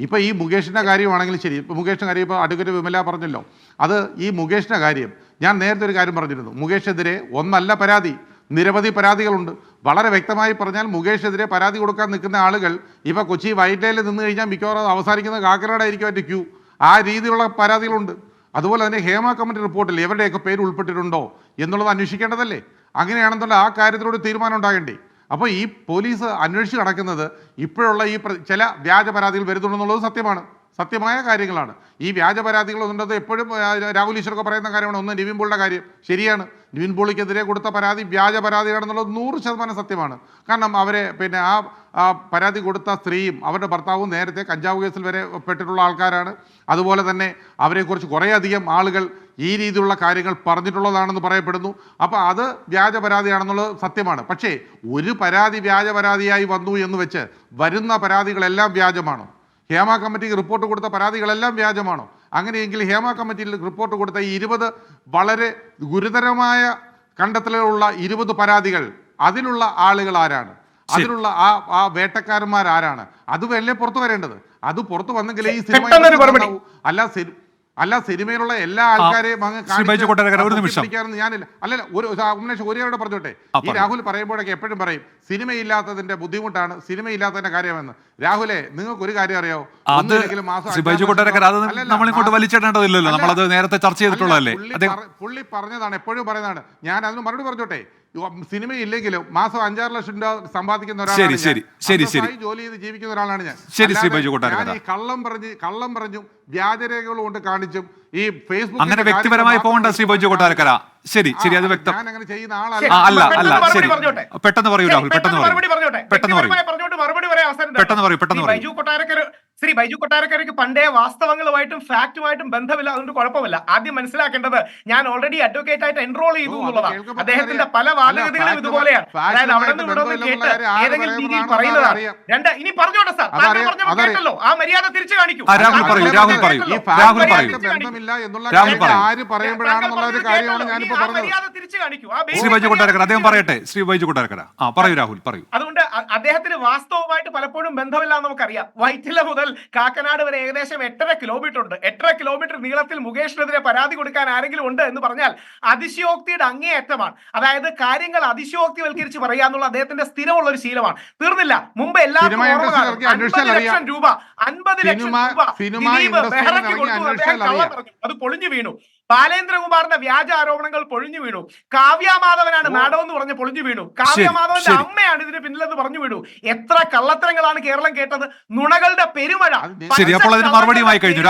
ഇപ്പൊ ഈ മുകേഷിന്റെ കാര്യമാണെങ്കിലും ശരി. ഇപ്പൊ മുകേഷിന്റെ കാര്യം ഇപ്പൊ അഡ്വക്കേറ്റ് വിമല പറഞ്ഞല്ലോ. അത് ഈ മുകേഷിന്റെ കാര്യം. ഞാൻ നേരത്തെ ഒരു കാര്യം പറഞ്ഞിരുന്നു. മുകേഷെതിരെ ഒന്നല്ല പരാതി. നിരവധി പരാതികളുണ്ട്. വളരെ വ്യക്തമായി പറഞ്ഞാൽ മുകേഷെതിരെ പരാതി കൊടുക്കാൻ നിൽക്കുന്ന ആളുകൾ ഇപ്പൊ കൊച്ചി വൈറ്റയിൽ നിന്ന് കഴിഞ്ഞാൽ മിക്കവാറും അവസാനിക്കുന്ന കാക്കനാടായിരിക്കും അതിന്റെ ക്യൂ. ആ രീതിയിലുള്ള പരാതികളുണ്ട്. അതുപോലെ തന്നെ ഹേമ കമ്മിറ്റി റിപ്പോർട്ടിൽ എവരുടെയൊക്കെ പേര് ഉൾപ്പെട്ടിട്ടുണ്ടോ എന്നുള്ളത് അന്വേഷിക്കേണ്ടതല്ലേ? അങ്ങനെയാണെന്നുള്ള ആ കാര്യത്തിലൂടെ തീരുമാനം ഉണ്ടാകണ്ടേ? അപ്പോൾ ഈ പോലീസ് അന്വേഷിച്ച് നടക്കുന്നത് ഇപ്പോഴുള്ള ഈ ചില വ്യാജ പരാതികൾ വരുന്നുണ്ടെന്നുള്ളത് സത്യമാണ്. സത്യമായ കാര്യങ്ങളാണ്. ഈ വ്യാജ പരാതികൾ എപ്പോഴും രാഹുൽ ഈശ്വറൊക്കെ പറയുന്ന കാര്യമാണ്. ഒന്ന് നിവിൻ പോളിയുടെ കാര്യം. ശരിയാണ്. നിവിൻ പോളിക്കെതിരെ കൊടുത്ത പരാതി വ്യാജ പരാതിയാണെന്നുള്ളത് നൂറ് ശതമാനം സത്യമാണ്. കാരണം അവരെ പിന്നെ ആ പരാതി കൊടുത്ത സ്ത്രീയും അവരുടെ ഭർത്താവും നേരത്തെ കഞ്ചാവ് കേസിൽ വരെ പെട്ടിട്ടുള്ള ആൾക്കാരാണ്. അതുപോലെ തന്നെ അവരെക്കുറിച്ച് കുറേയധികം ആളുകൾ ഈ രീതിയിലുള്ള കാര്യങ്ങൾ പറഞ്ഞിട്ടുള്ളതാണെന്ന് പറയപ്പെടുന്നു. അപ്പോൾ അത് വ്യാജ പരാതിയാണെന്നുള്ളത് സത്യമാണ്. പക്ഷേ ഒരു പരാതി വ്യാജ പരാതിയായി വന്നു എന്ന് വെച്ച് വരുന്ന പരാതികളെല്ലാം വ്യാജമാണോ? ഹേമ കമ്മിറ്റിക്ക് റിപ്പോർട്ട് കൊടുത്ത പരാതികളെല്ലാം വ്യാജമാണോ? അങ്ങനെയെങ്കിൽ ഹേമ കമ്മിറ്റിയിൽ റിപ്പോർട്ട് കൊടുത്ത ഈ ഇരുപത് വളരെ ഗുരുതരമായ കണ്ടെത്തലുകളുള്ള ഇരുപത് പരാതികൾ അതിലുള്ള ആളുകൾ ആരാണ്? അതിലുള്ള ആ ആ വേട്ടക്കാരന്മാരാരാണ്? അത് വല്ലേ പുറത്തു വരേണ്ടത്? അത് പുറത്തു വന്നെങ്കിലേ ഈ സിനിമ. അല്ല അല്ല സിനിമയിലുള്ള എല്ലാ ആൾക്കാരെയും ഒരു നിമിഷം. ഞാനില്ല. അല്ലല്ല ഒരു ഉമേഷ് ഒരു കാര്യം പറഞ്ഞോട്ടെ. ഈ. രാഹുൽ പറയുമ്പോഴൊക്കെ എപ്പോഴും പറയും സിനിമയില്ലാത്തതിന്റെ ബുദ്ധിമുട്ടാണ് സിനിമയില്ലാത്തതിന്റെ കാര്യമെന്ന്. രാഹുലെ നിങ്ങൾക്ക് ഒരു കാര്യം അറിയാവോ? മാസം വലിച്ചിടേണ്ടതില്ലല്ലോ. നമ്മളത് നേരത്തെ ചർച്ച ചെയ്തിട്ടുള്ളതല്ലേ? പുള്ളി പറഞ്ഞതാണ് എപ്പോഴും പറയുന്നതാണ്. ഞാൻ അതിന് മറുപടി പറഞ്ഞോട്ടെ സിനിമയില്ലെങ്കിലും മാസം അഞ്ചാറ് ലക്ഷം രൂപ സമ്പാദിക്കുന്ന ഒരാളാണ് ശരി, ഞാൻ. ശരി, ശരി, ശരി. അന്തസ്സായി ജോലി ചെയ്ത് ജീവിക്കുന്ന ഒരാളാണ് ഞാൻ ശരി, ശ്രീ അല്ലാതെ ബൈജു കൊട്ടാരക്കര. ഞാൻ ഈ കള്ളം പറഞ്ഞ് കള്ളം പറഞ്ഞും വ്യാജരേഖകൾ കൊണ്ട് കാണിച്ചും ഈ ഫേസ്ബുക്ക് അങ്ങനെ വ്യക്തിപരമായി പോകണ്ട ശ്രീ ബൈജു കൊട്ടാരക്കര ശരി ശരി അത് വ്യക്തം ഞാൻ അങ്ങനെ ചെയ്യുന്ന ആളല്ല അല്ല പെട്ടെന്ന് അല്ല മറുപടി ശരി പറഞ്ഞോട്ടെ. പെട്ടെന്ന് പറയൂ രാഹുൽ പെട്ടെന്ന് പറയൂ പെട്ടെന്ന് പറയൂ. പെട്ടെന്ന് പറയൂ, പെട്ടെന്ന് പറയൂ. ബൈജു കൊട്ടാരക്കര ശ്രീ ബൈജു കൊട്ടാരക്കരയ്ക്ക് പണ്ടേ വാസ്തവങ്ങളുമായിട്ടും ഫാക്റ്റുമായിട്ടും ബന്ധമില്ല അതുകൊണ്ട് കുഴപ്പമില്ല. ആദ്യം മനസ്സിലാക്കേണ്ടത് ഞാൻ ഓൾറെഡി അഡ്വക്കേറ്റ് ആയിട്ട് എൻറോൾ ചെയ്തു എന്നുള്ളതാണ്. അദ്ദേഹത്തിന്റെ പല വാദഗതികളും ഇതുപോലെയാണ്. അതായത് അവിടെ നിന്ന് ഇവിടെ നിന്ന് കേട്ട് ഏതെങ്കിലും രീതിയിൽ പറയുന്നതാണ്. രണ്ട് ഇനി പറഞ്ഞോട്ടെ സാർ. താങ്കൾ അതറിയാം, കേട്ടല്ലോ. ആ മര്യാദ തിരിച്ചു കാണിക്കൂ. ആ, രാഹുൽ താങ്കൾ രാഹുൽ പറയൂ. ഈ രാഹുൽ മര്യാദ തിരിച്ചു കാണിക്കൂ. ബന്ധമില്ല എന്നുള്ള കാര്യം ആര് പറയുമ്പോഴാണെന്നുള്ള ഒരു കാര്യമാണ് ഞാനിപ്പോ ആ മര്യാദ തിരിച്ചു കാണിക്കൂ. ആ ശ്രീ ബൈജു കൊട്ടാരക്കര അദ്ദേഹം പറയട്ടെ. ശ്രീ ബൈജു കൊട്ടാരക്കര. ആ പറയൂ രാഹുൽ പറയൂ. അതുകൊണ്ട് അദ്ദേഹത്തിന് വാസ്തവമായിട്ട് പലപ്പോഴും ബന്ധമില്ല എന്ന് നമുക്കറിയാം. വൈറ്റില മുതൽ കാക്കനാട് വരെ ഏകദേശം എട്ടര കിലോമീറ്റർ ഉണ്ട്. എട്ടര കിലോമീറ്റർ നീളത്തിൽ മുകേഷിനെതിരെ പരാതി കൊടുക്കാൻ ആരെങ്കിലും ഉണ്ട് എന്ന് പറഞ്ഞാൽ അതിശയോക്തിയുടെ അങ്ങേയറ്റമാണ്. അതായത് കാര്യങ്ങൾ അതിശയോക്തിവൽക്കരിച്ച് പറയുക എന്നുള്ള അദ്ദേഹത്തിന്റെ സ്ഥിരമുള്ള ഒരു ശീലമാണ്. തീർന്നില്ല. മുമ്പ് എല്ലാവർക്കും സിനിമ ഓർമ്മ ഇൻഡസ്ട്രി കാണും. ഇറക്കി അന്വേഷിച്ചാൽ 50 ലക്ഷം രൂപ അൻപത് ലക്ഷം രൂപ സിനിമ ദിലീപ് ഇൻഡസ്ട്രിയിൽ ബെഹ്റയ്ക്ക് ഇറങ്ങി കൊടുത്തു. അദ്ദേഹം കള്ളം പറഞ്ഞു. അത് പൊളിഞ്ഞു വീണു. ബാലേന്ദ്രകുമാറിന്റെ വ്യാജ ആരോപണങ്ങൾ പൊളിഞ്ഞു വീണു. കാവ്യമാധവനാണ് മാഡം എന്ന് പറഞ്ഞ് പൊളിഞ്ഞു വീണു. കാവ്യ മാധവന്റെ അമ്മയാണ് ഇതിന് പിന്നിലെന്ന് പറഞ്ഞു വീണു. എത്ര കള്ളത്തരങ്ങളാണ് കേരളം കേട്ടത്. നുണകളുടെ പെരുമഴ. ശരി അപ്പോൾ അതിന് മറുപടിയുമായി കഴിഞ്ഞു.